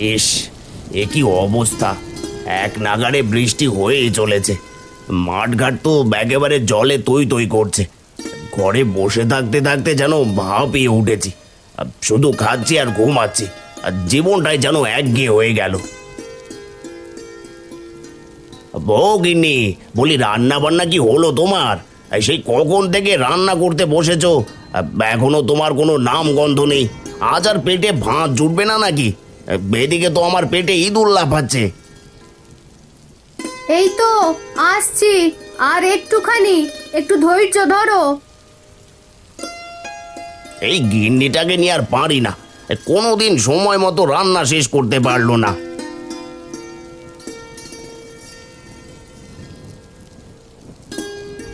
ইস, এ অবস্থা? এক নাগারে বৃষ্টি হয়েই চলেছে। মাঠঘাট তো একেবারে জলে তৈ তৈ করছে। ঘরে বসে থাকতে থাকতে যেন ভাপিয়ে উঠেছি। শুধু খাচ্ছি আর ঘুমাচ্ছি। আর জীবনটাই যেন একঘেয়ে হয়ে গেল। বৌগিন্নি বলি রান্না বান্না কি হলো তোমার? সেই কখন থেকে রান্না করতে বসেছো? এখনও তোমার কোনো নাম গন্ধ নেই। আজ আর পেটে ভাঁত জুটবে না নাকি? এদিকে তো আমার পেটে ইঁদুর লাফাচ্ছে। এই তো আসছি। আর একটুখানি একটু ধৈর্য ধরো। এই গিন্নিটাকে নিয়ে আর পারি না। কোনোদিন সময় মতো রান্না শেষ করতে পারল না।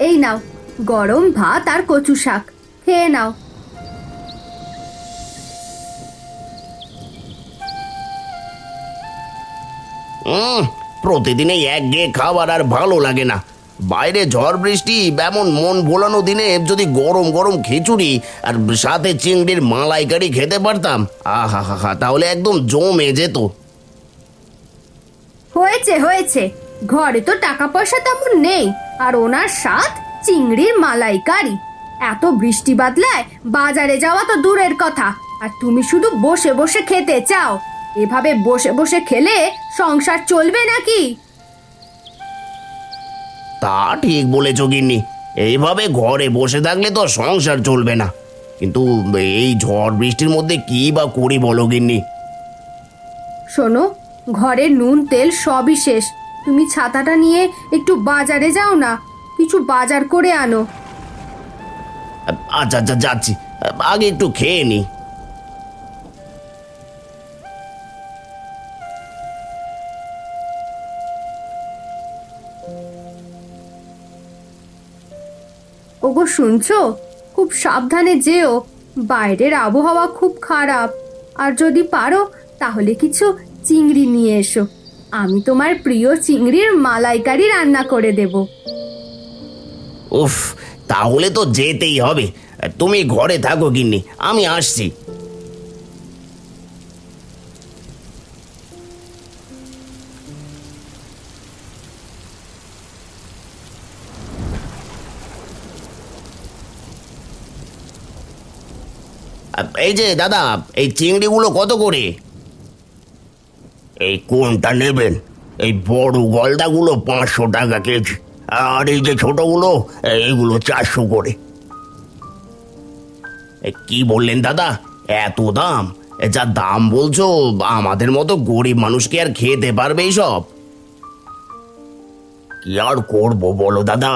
এই নাও গরম ভাত আর কচু শাক। খেয়ে নাও। উম, প্রতিদিন এই এক গে খাবার আর ভালো লাগে না। বাইরে ঝড় বৃষ্টি এমন মন ভোলানো দিনে যদি গরম গরম খিচুড়ি আর সাথে চিংড়ির মালাইকারি খেতে পারতাম আহা হা হা তাহলে একদম জমে যেত। হয়েছে হয়েছে। ঘরে তো টাকা পয়সা তেমন নেই আর ওনার স্বাদ চিংড়ির মালাইকারি। এত বৃষ্টি বাদলায় বাজারে যাওয়া তো দূরের কথা আর তুমি শুধু বসে বসে খেতে চাও। এভাবে বসে বসে খেলে সংসার চলবে নাকি? তা ঠিক বলেছ গিন্নি। এইভাবে ঘরে বসে থাকলে তো সংসার চলবে না। কিন্তু এই ঝড় বৃষ্টির মধ্যে কি বা করি বলো গিন্নি? শোনো ঘরে নুন তেল সবই শেষ। তুমি ছাতাটা নিয়ে একটু বাজারে যাও না কিছু বাজার করে আনো। আচ্ছা আচ্ছা যাচ্ছি। আগে একটু খেয়ে নি। ওগো, শুনছো? খুব সাবধানে যেও। বাইরের আবহাওয়া খুব খারাপ। আর যদি পারো, তাহলে কিছু চিংড়ি নিয়ে এসো। আমি তোমার প্রিয় চিংড়ির মালাইকারি রান্না করে দেব। উফ, তাহলে তো যেতেই হবে। তুমি ঘরে থাকো, গিন্নি। আমি আসছি। এই যে, দাদা, এই চিংড়িগুলো কত করে? এই কোনটা নেবেন? এই বড় গলদাগুলো পাঁচশো টাকা কেজি। আর এই যে ছোটগুলো, এইগুলো চারশো করে। কি বললেন দাদা? এত দাম? যা দাম বলছো, আমাদের মতো গরিব মানুষকে আর খেতে পারবে সব কি আর করব বলো দাদা?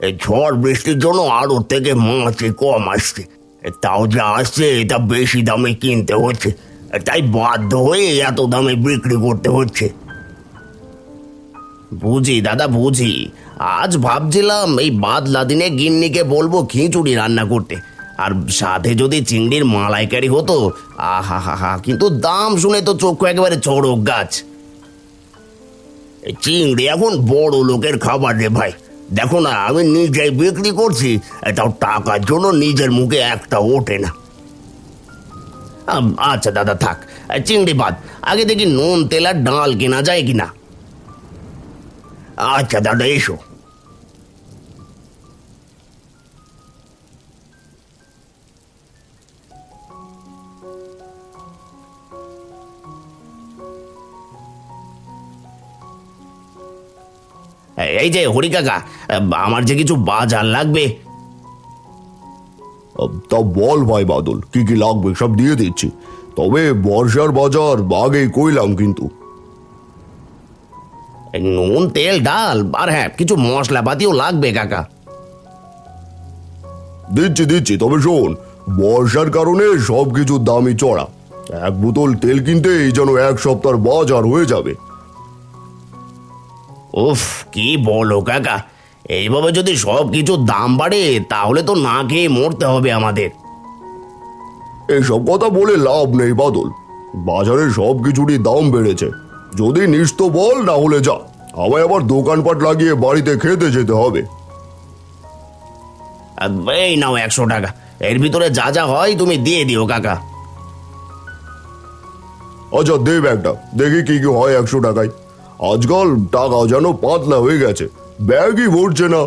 এই ঝড় বৃষ্টির জন্য আরও থেকে মাছই কম আসছে। তাও যা আসছে, এটা বেশি দামে কিনতে হচ্ছে। তাই বাধ্য হয়ে এত দামে বিক্রি করতে হচ্ছে। বুঝি দাদা, বুঝি। আজ ভাবছিলাম এই বাদলা দিনে গিন্নিকে বলব খিচুড়ি রান্না করতে। আর সাথে যদি চিংড়ির মালাইকারি হতো আহা হা হা কিন্তু দাম শুনে তো চক্ষু একেবারে চড়ক গাছ। চিংড়ি এখন বড় লোকের খাবার রে ভাই। দেখো না, আমি নিজেই বিক্রি করছি তাও টাকার জন্য নিজের মুখে একটা ওঠে না। আচ্ছা দাদা, থাক চিংড়ি ভাত, আগে দেখি নুন, তেল আর ডাল কেনা যায় কিনা? আচ্ছা দাদা, এসো। এই যে হরি কাকা আমার যে কিছু বাজার লাগবে। তা বল ভাই বাদল কি কি লাগবে সব দিয়ে দিচ্ছি। তবে বর্ষার বাজার আগেই কইলাম কিন্তু। এই নুন তেল ডাল আর হ্যাঁ কিছু মশলাপাতিও লাগবে কাকা। দিচ্ছি দিচ্ছি তবে শোন বর্ষার কারণে সব কিছুর দামই চড়া। এক বোতল তেল কিনতেই যেন এক সপ্তাহ বাজার হয়ে যাবে। উফ কি বলো কাকা? এইভাবে যদি সব কিছু দাম বাড়ে তাহলে তো না খেয়ে মরতে হবে আমাদের। এসব কথা বলে লাভ নেই বাদল। বাজারে সব কিছুরই দাম বেড়েছে। যদি নিস তো বল না হলে যা। আমায় আবার দোকানপাট লাগিয়ে বাড়িতে খেতে যেতে হবে। আর এই নাও একশো টাকা। এর ভিতরে যা যা হয় তুমি দিয়ে দিও কাকা। আচ্ছা দে ব্যাগটা। দেখি কি কি হয় একশো টাকায়। আজকাল টাকা যেন পাতলা হয়ে গেছে। ব্যাগই ভরছে না।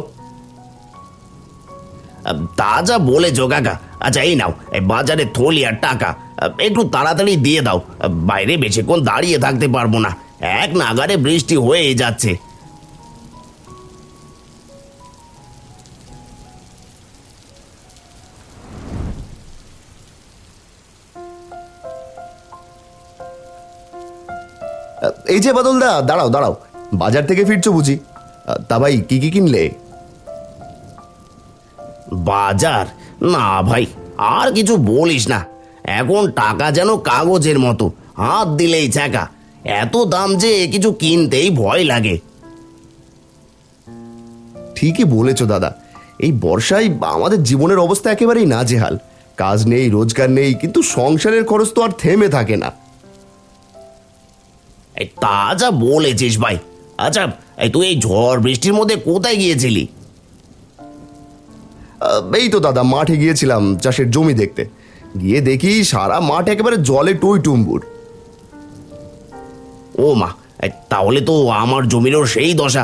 তা যা বলেছ কাকা। আচ্ছা এই নাও, এই বাজারে থলি আর টাকা। একটু তাড়াতাড়ি দিয়ে দাও। বাইরে বেশিক্ষণ দাঁড়িয়ে থাকতে পারব না। এক নাগারে বৃষ্টি হয়েই যাচ্ছে। এই যে বাদলদা দাঁড়াও দাঁড়াও। বাজার থেকে ফিরছো বুঝি। তা ভাই কি কি কিনলে? বাজার? না ভাই আর কিছু বলিস না। এখন টাকা যেন কাগজের মতো হাত দিলেই ছ্যাঁকা এত দাম যে কিছু কিনতেই ভয় লাগে। ঠিকই বলেছ দাদা। এই বর্ষায় আমাদের জীবনের অবস্থা একেবারেই নাজেহাল। কাজ নেই রোজগার নেই কিন্তু সংসারের খরচ তো আর থেমে থাকে না। এই তা যা বলেছিস ভাই। আচ্ছা এই তুই এই ঝড় বৃষ্টির মধ্যে কোথায় গিয়েছিলি? এই তো দাদা মাঠে গিয়েছিলাম চাষের জমি দেখতে। গিয়ে দেখি সারা মাঠ একেবারে জলে টই টুম্বুর। ও মা তাহলে তো আমার জমিরও সেই দশা।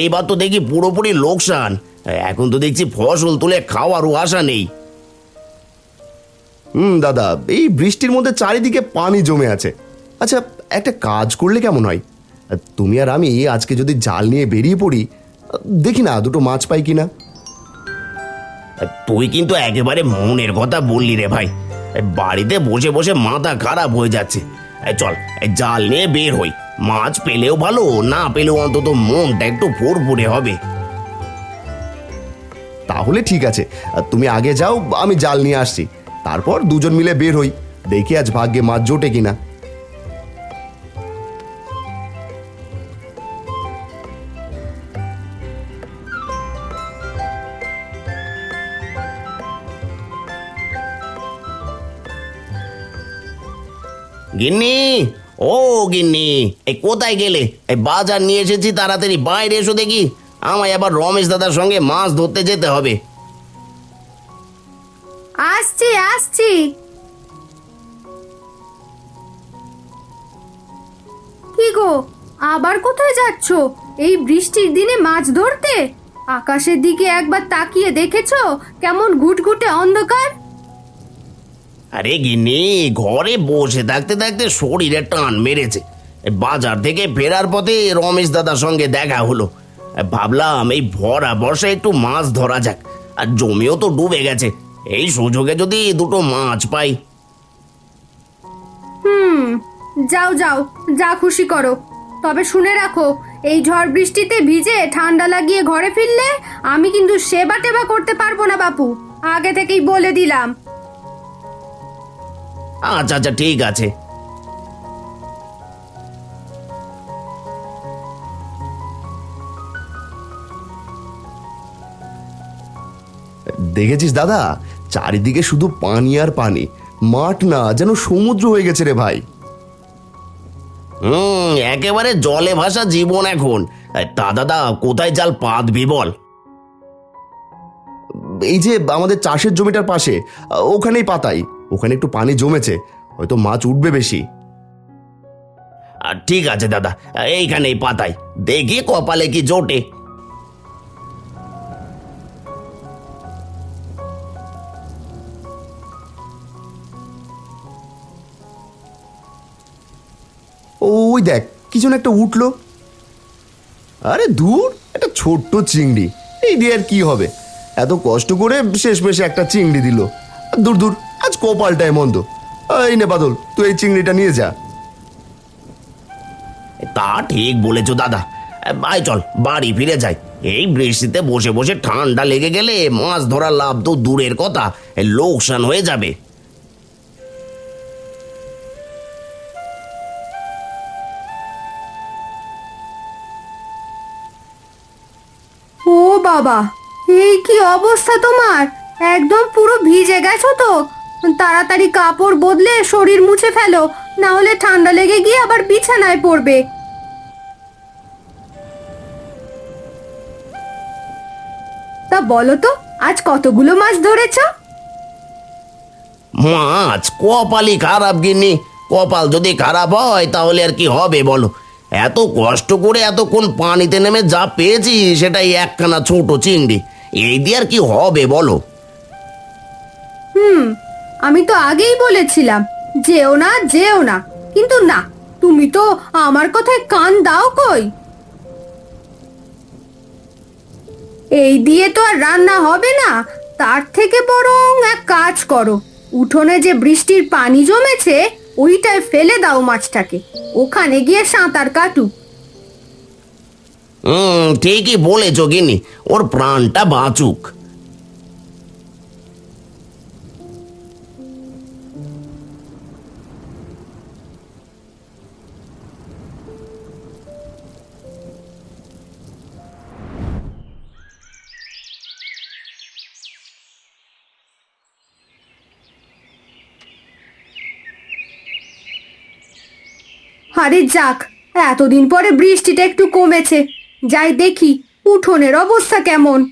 এইবার তো দেখি পুরোপুরি লোকসান। এখন তো দেখছি ফসল তুলে খাওয়ারও আশা নেই। হুম দাদা এই বৃষ্টির মধ্যে চারিদিকে পানি জমে আছে। আচ্ছা একটা কাজ করলে কেমন হয়? তুমি আর আমি আজকে যদি জাল নিয়ে বেরিয়ে পড়ি দেখি না দুটো মাছ পাই কিনা। তুই কিন্তু একেবারে মনের কথা বললি রে ভাই। বাড়িতে বসে বসে মাথা খারাপ হয়ে যাচ্ছে। চল জাল নিয়ে বের হই। মাছ পেলেও ভালো না পেলেও অন্তত মনটা একটু ফুরফুরে হবে। তাহলে ঠিক আছে। তুমি আগে যাও আমি জাল নিয়ে আসছি। তারপর দুজন মিলে বের হই। দেখি আজ ভাগ্যে মাছ জোটে কিনা। গিন্নি, ও গিন্নি এই কোথায় গেলে? এই বাজার নিয়ে এসেছি, তাড়াতাড়ি বাইরে এসো দেখি। আমায় আবার রমেশ দাদার সঙ্গে মাছ ধরতে যেতে হবে। আসছি আসছি। কি গো, আবার কোথায় যাচ্ছ? এই বৃষ্টির দিনে মাছ ধরতে? আকাশের দিকে একবার তাকিয়ে দেখেছ? কেমন ঘুটঘুটে অন্ধকার? আরে গিন্নি, ঘরে বসে থাকতে থাকতে শরীরে টান মেরেছে। বাজার থেকে ফেরার পথে রমেশ দাদার সঙ্গে দেখা হলো। ভাবলাম এই ভরা বর্ষায় একটু মাছ ধরা যাক, আর জমিও তো ডুবে গেছে। এই সুযোগে যদি দুটো মাছ পাই। হুম, যাও যাও, যা খুশি করো। তবে শুনে রাখো, এই ঝড় বৃষ্টিতে ভিজে ঠান্ডা লাগিয়ে ঘরে ফিরলে আমি কিন্তু সেবা টেবা করতে পারব না, বাপু। আগে থেকেই বলে দিলাম। আচ্ছা আচ্ছা ঠিক আছে। দেখেছিস দাদা? চারিদিকে শুধু পানি আর পানি। মাঠ না যেন সমুদ্র হয়ে গেছে রে ভাই। হুম একেবারে জলে ভাসা জীবন এখন। তা দাদা কোথায় জাল পাতবি বল এই যে আমাদের চাষের জমিটার পাশে ওখানেই পাতাই ওখানে একটু পানি জমেছে হয়তো মাছ উঠবে বেশি। আর ঠিক আছে দাদা এইখানেই পাতায় দেখি কপালে কি জোটে। ওই দেখ কি যেন একটা উঠল। আরে দূর একটা ছোট্ট চিংড়ি এই দিয়ে আর কি হবে? এত কষ্ট করে শেষ মেশে একটা চিংড়ি দিল। দূর দূর আজ কপালটাই মন্দ। এই নে বাদল তুই এই চিংড়িটা নিয়ে যা। তা ঠিক বলেছ দাদা। আয় চল বাড়ি ফিরে যাই। এই বৃষ্টিতে বসে বসে ঠান্ডা লেগে গেলে মাছ ধরার লাভ তো দূরের কথা। লোকসান হয়ে যাবে। ও বাবা এই কি অবস্থা তোমার? একদম পুরো ভিজে গেছো তো? তাড়াতাড়ি কাপড় বদলে শরীর মুছে ফেলো না হলে ঠান্ডা লেগে গিয়ে আবার বিছানায় পড়বে। তা বলো তো আজ কতগুলো মাছ ধরেছ? মাছ? কপালই খারাপ গিনি কপাল যদি খারাপ হয় তাহলে আর কি হবে বলো? এত কষ্ট করে এতক্ষণ পানিতে নেমে যা পেয়েছি সেটাই একখানা ছোট চিংড়ি। এই দিয়ে আর কি হবে বলো? হুম আমি তো আগেই বলেছিলাম, যেও না যেও না। কিন্তু না, তুমি তো আমার কথায় কান দাও কই? এই দিয়ে তো আর রান্না হবে না। তার থেকে বরং এক কাজ করো। উঠোনে যে বৃষ্টির পানি জমেছে, ওইটায় ফেলে দাও মাছটাকে। ওখানে গিয়ে সাঁতার কাটুক। হুম, ঠিকই বলেছ গিনি ওর প্রাণটা বাঁচুক। আরে যাক এতদিন পরে বৃষ্টিটা একটু কমেছে। যাই দেখি উঠোনের অবস্থা কেমন।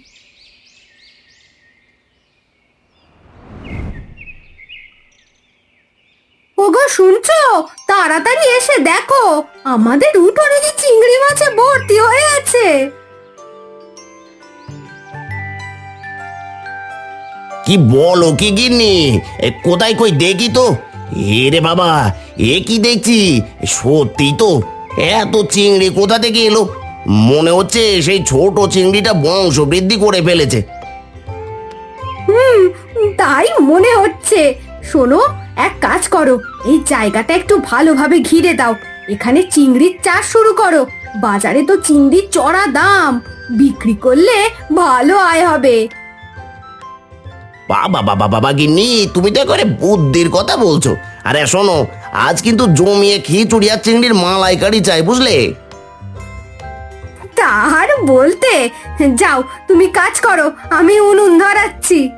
ওগো শুনছো? তাড়াতাড়ি এসে দেখো আমাদের উঠোনে যে চিংড়ি মাছে ভর্তি হয়ে আছে। কি বলো কি গিন্নি? এ, কোথায় কই দেখি তো? এ রে বাবা এ কি দেখছি? সত্যি তো এত চিংড়ি কোথা থেকে এলো? মনে হচ্ছে সেই ছোট চিংড়িটা বংশ বৃদ্ধি করে ফেলেছে। হুম তাই মনে হচ্ছে। শোনো এক কাজ করো এই জায়গাটা একটু ভালোভাবে ঘিরে দাও। এখানে চিংড়ির চাষ শুরু করো। বাজারে তো চিংড়ির চড়া দাম বিক্রি করলে ভালো আয় হবে। বাবা বাবা বাবা গিন্নি তুমি তো করে বুদ্ধির কথা বলছো। আরে শোনো আজ কিন্তু জমিয়ে খিচুড়ি আর চিংড়ির মালাইকারি চাই, বুঝলে? তাহার বলতে, যাও, তুমি কাজ করো, আমি উনুন ধরাচ্ছি।